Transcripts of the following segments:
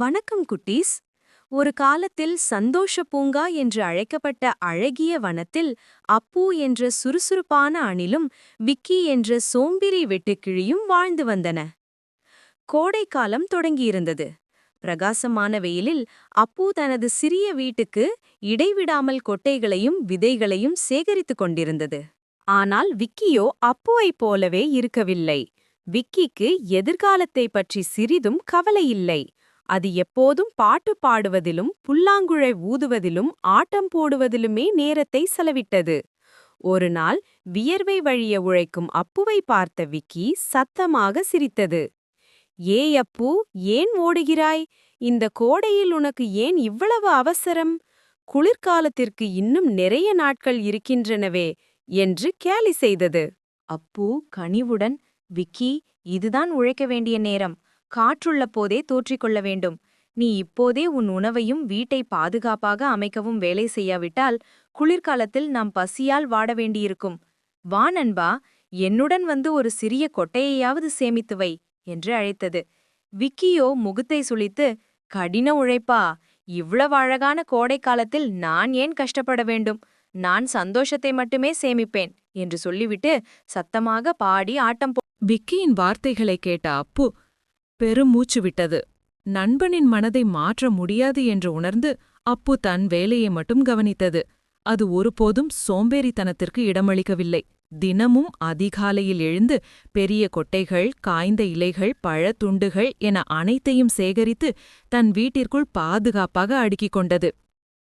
வணக்கம் குட்டீஸ். ஒரு காலத்தில் சந்தோஷ பூங்கா என்று அழைக்கப்பட்ட அழகிய வனத்தில் அப்பு என்ற சுறுசுறுப்பான அணிலும் விக்கி என்ற சோம்பிரி வெட்டுக்கிழியும் வாழ்ந்து வந்தன. கோடைக்காலம் தொடங்கியிருந்தது. பிரகாசமான வெயிலில் அப்பு தனது சிறிய வீட்டுக்கு இடைவிடாமல் கொட்டைகளையும் விதைகளையும் சேகரித்துக் கொண்டிருந்தது. ஆனால் விக்கியோ அப்புவைப் போலவே இருக்கவில்லை. விக்கிக்கு எதிர்காலத்தை பற்றி சிறிதும் கவலையில்லை அது எப்போதும் பாட்டு பாடுவதிலும் புல்லாங்குழை ஊதுவதிலும் ஆட்டம் போடுவதிலுமே நேரத்தை செலவிட்டது. ஒரு நாள் வியர்வை வழிய உழைக்கும் அப்புவை பார்த்த விக்கி சத்தமாக சிரித்தது. ஏ அப்பு ஏன் ஓடுகிறாய்? இந்த கோடையில் உனக்கு ஏன் இவ்வளவு அவசரம்? குளிர்காலத்திற்கு இன்னும் நிறைய நாட்கள் இருக்கின்றனவே என்று கேலி செய்தது. அப்பு கனிவுடன் விக்கி இதுதான் உழைக்க வேண்டிய நேரம். காற்றுள்ள போதே தோற்றிக்கொள்ள வேண்டும். நீ இப்போதே உன் உணவையும் வீட்டை பாதுகாப்பாக அமைக்கவும் வேலை செய்யாவிட்டால் குளிர்காலத்தில் நாம் பசியால் வாட வேண்டியிருக்கும். வா நண்பா என்னுடன் வந்து ஒரு சிறிய கொட்டையையாவது சேமித்து வை என்று அழைத்தது. விக்கியோ முகத்தை சுளித்து கடின உழைப்பா இவ்வளவு அழகான கோடைக்காலத்தில் நான் ஏன் கஷ்டப்பட வேண்டும்? நான் சந்தோஷத்தை மட்டுமே சேமிப்பேன் என்று சொல்லிவிட்டு சத்தமாக பாடி ஆட்டம் போ விக்கியின் வார்த்தைகளை கேட்ட அப்பு பெருமூச்சு விட்டது நண்பனின் மனதை மாற்ற முடியாது என்று உணர்ந்து அப்பு தன் வேலையை மட்டும் கவனித்தது. அது ஒருபோதும் சோம்பேறித்தனத்திற்கு இடமளிக்கவில்லை. தினமும் அதிகாலையில் எழுந்து பெரிய கொட்டைகள் காய்ந்த இலைகள் பழத்துண்டுகள் என அனைத்தையும் சேகரித்து தன் வீட்டிற்குள் பாதுகாப்பாக அடுக்கிக் கொண்டது.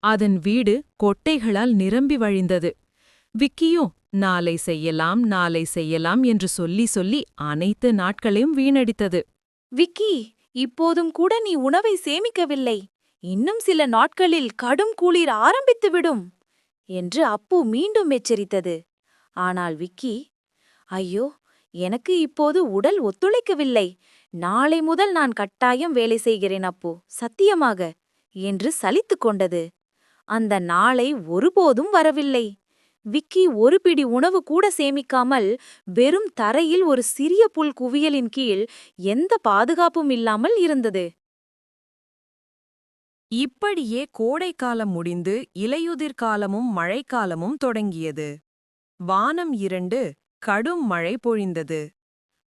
அதன் வீடு கொட்டைகளால் நிரம்பி வழிந்தது. விக்கியும் நாளை செய்யலாம் நாளை செய்யலாம் என்று சொல்லி சொல்லி அனைத்து நாட்களையும் வீணடித்தது. விக்கி இப்போதும் கூட நீ உணவை சேமிக்கவில்லை. இன்னும் சில நாட்களில் கடும் குளிர் ஆரம்பித்துவிடும் என்று அப்பு மீண்டும் எச்சரித்தது. ஆனால் விக்கி ஐயோ எனக்கு இப்போது உடல் ஒத்துழைக்கவில்லை. நாளை முதல் நான் கட்டாயம் வேலை செய்கிறேன் அப்பு சத்தியமாக என்று சலித்து கொண்டது. அந்த நாளை ஒருபோதும் வரவில்லை. விக்கி ஒரு பிடி உணவு கூட சேமிக்காமல் வெறும் தரையில் ஒரு சிறிய புல் குவியலின் கீழ் எந்த பாதுகாப்பும் இல்லாமல் இருந்தது. இப்படியே கோடைக்காலம் முடிந்து இலையுதிர் காலமும் மழைக்காலமும் தொடங்கியது. வானம் இரண்டு கடும் மழை பொழிந்தது.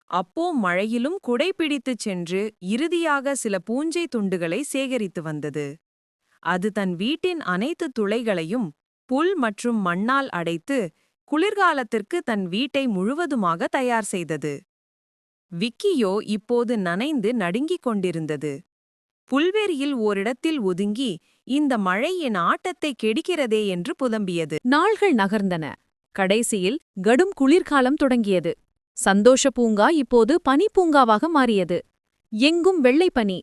அப்போ மழையிலும் குடைபிடித்துச் சென்று இறுதியாக சில பூஞ்சை துண்டுகளை சேகரித்து வந்தது. அது தன் வீட்டின் அனைத்து துளைகளையும் புல் மற்றும் மண்ணால் அடைத்து குளிர்காலத்திற்கு தன் வீட்டை முழுவதுமாக தயார் செய்தது. விக்கியோ இப்போது நனைந்து நடுங்கிக் கொண்டிருந்தது. புல்வெறியில் ஓரிடத்தில் ஒதுங்கி இந்த மழை என் ஆட்டத்தை கெடுக்கிறதே என்று புதம்பியது. நாள்கள் நகர்ந்தன. கடைசியில் கடும் குளிர்காலம் தொடங்கியது. சந்தோஷ பூங்கா இப்போது பனி பூங்காவாக மாறியது. எங்கும் வெள்ளை பனி.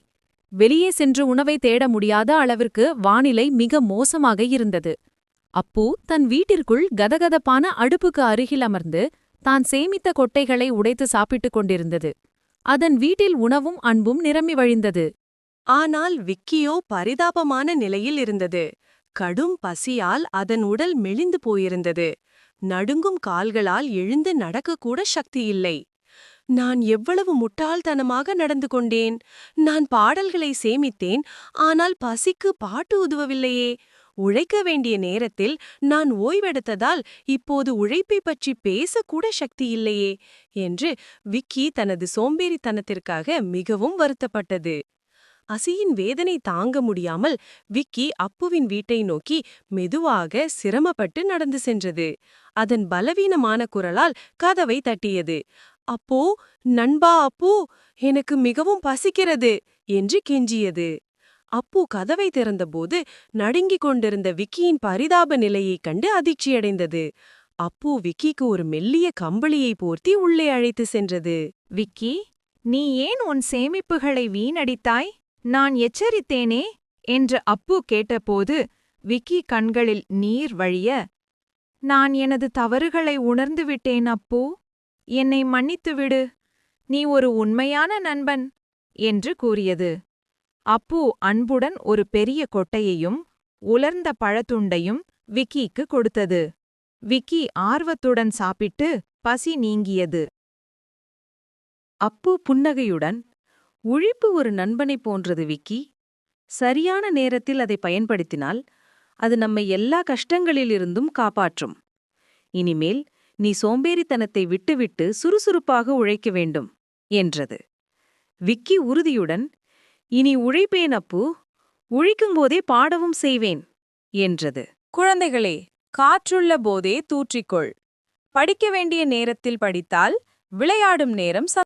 வெளியே சென்று உணவை தேட முடியாத அளவிற்கு வானிலை மிக மோசமாக இருந்தது. அப்பு தன் வீட்டிற்குள் கதகதப்பான அடுப்புக்கு அருகில் அமர்ந்து தான் சேமித்த கொட்டைகளை உடைத்து சாப்பிட்டுக் கொண்டிருந்தது. அதன் வீட்டில் உணவும் அன்பும் நிரம்பி வழிந்தது. ஆனால் விக்கியோ பரிதாபமான நிலையில் இருந்தது. கடும் பசியால் அதன் உடல் மெலிந்து போயிருந்தது. நடுங்கும் கால்களால் எழுந்து நடக்கக்கூட சக்தி இல்லை. நான் எவ்வளவு முட்டாள்தனமாக நடந்து கொண்டேன். நான் பாடல்களை சேமித்தேன். ஆனால் பசிக்கு பாட்டு உதவவில்லையே. உழைக்க வேண்டிய நேரத்தில் நான் ஓய்வெடுத்ததால் இப்போது உழைப்பை பற்றி பேசக்கூட சக்தி இல்லையே என்று விக்கி தனது சோம்பேறித்தனத்திற்காக மிகவும் வருத்தப்பட்டது. அசியின் வேதனை தாங்க முடியாமல் விக்கி அப்புவின் வீட்டை நோக்கி மெதுவாக சிரமப்பட்டு நடந்து சென்றது. அதன் பலவீனமான குரலால் கதவை தட்டியது. அப்போ நண்பா அப்போ எனக்கு மிகவும் பசிக்கிறது என்று கெஞ்சியது. அப்பு கதவை திறந்தபோது நடுங்கிக் கொண்டிருந்த விக்கியின் பரிதாப நிலையைக் கண்டு அதிர்ச்சியடைந்தது. அப்பு விக்கிக்கு ஒரு மெல்லிய கம்பளியை போர்த்தி உள்ளே அழைத்து சென்றது. விக்கி நீ ஏன் உன் சேமிப்புகளை வீணடித்தாய்? நான் எச்சரித்தேனே? என்று அப்பு கேட்டபோது விக்கி கண்களில் நீர் வழிய நான் எனது தவறுகளை உணர்ந்துவிட்டேன் அப்பு. என்னை மன்னித்துவிடு. நீ ஒரு உண்மையான நண்பன் என்று கூறியது. அப்பு அன்புடன் ஒரு பெரிய கொட்டையையும் உலர்ந்த பழத்துண்டையும் விக்கிக்கு கொடுத்தது. விக்கி ஆர்வத்துடன் சாப்பிட்டு பசி நீங்கியது. அப்பு புன்னகையுடன் உழிப்பு ஒரு நண்பனைப் போன்றது விக்கி. சரியான நேரத்தில் அதை பயன்படுத்தினால் அது நம்மை எல்லா கஷ்டங்களிலிருந்தும் காப்பாற்றும். இனிமேல் நீ சோம்பேறித்தனத்தை விட்டுவிட்டு சுறுசுறுப்பாக உழைக்க வேண்டும் என்றது. விக்கி உறுதியுடன் இனி உழைப்பேன் அப்பு உழைக்கும்போதே பாடவும் செய்வேன் என்றது. குழந்தைகளே காற்றுள்ள போதே தூற்றிக்கொள். படிக்க வேண்டிய நேரத்தில் படித்தால் விளையாடும் நேரம் ச